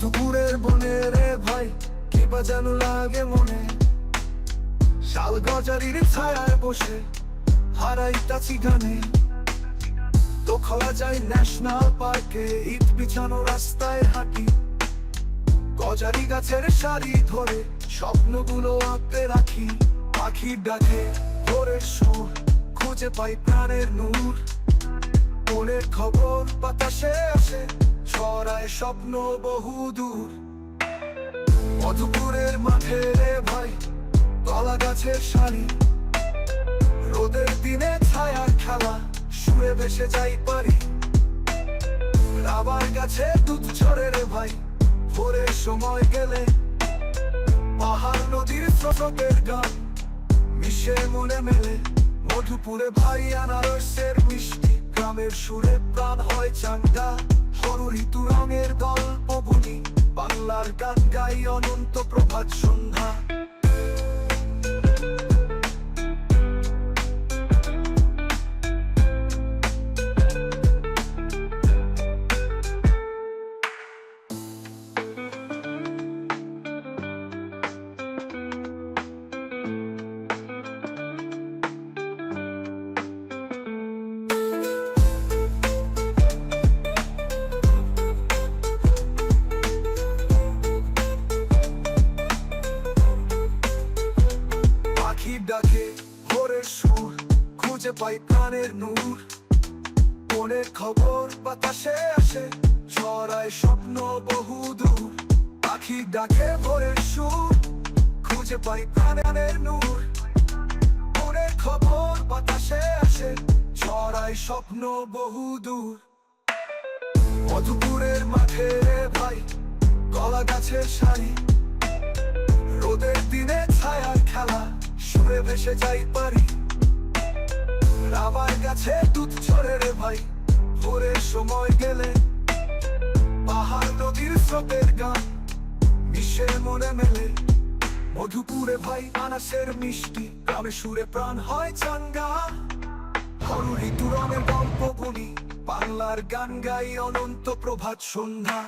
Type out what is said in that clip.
মধুপুরের বনে রে ভাই, কি বা যেন লাগে মনে। শাল গজারির ছায়ায় বসে হারাইতাছি গানে। তো খোলা যায় ন্যাশনাল পার্কে, ইট বিছানো রাস্তায় হাঁটি। গজারি গাছের সারি ধরে স্বপ্নগুলো আঁকতে রাখি। পাখির ডাকে ভোরের সুর, খুঁজে পাই প্রাণের নূর। মনের খবর বাতাসে ছড়ায় স্বপ্ন বহু দূর। মধুপুরের মাঠে রে ভাই কলা গাছের সারি রোদের দিনে ছায়ার খেলা, শুয়ে বেসে যাই পারি। রাবার গাছে দুধ ছড়ে রে ভাই ভোরের সময় গেলে পাহাড় নদীর স্রোতের গান মিশে মনে মেলে। মধুপুরে ভাই, আনারসের মিষ্টি, গ্রামের সুরে প্রাণ হয় চাঙ্গা। সরু ঋতু রঙের গল্প বুনি বাংলার গান গাই অনন্ত প্রভাত সন্ধ্যা। ভোরের সুর, খুঁজে পাই প্রাণের নূর। মনের খবর বাতাসে আসে, ছড়ায় স্বপ্ন বহু দূর পাখির ডাকে ভোরের সুর, খুঁজে পাই প্রাণের নূর। মনের খবর বাতাসে আসে, ছড়ায় স্বপ্ন বহু দূর মধুপুরের মাঠে রে ভাই কলা গাছের সারি রোদের দিনে ছায়ার খেলা। সুরে ভেসে যাই পারি? রাবার গাছে দুধ ছড়ে রে ভাই। ভোরের সময় গেলে পাহাড় নদীর স্রোতের গান মিশে মনে মেলে। মধুপুরে ভাই আনাসের মিষ্টি, গ্রামে সুরে প্রাণ হয় চাঙ্গা। হরু ঋতু রঙের গল্প বুনি বাংলার গান গাই অনন্ত প্রভাত সন্ধ্যা।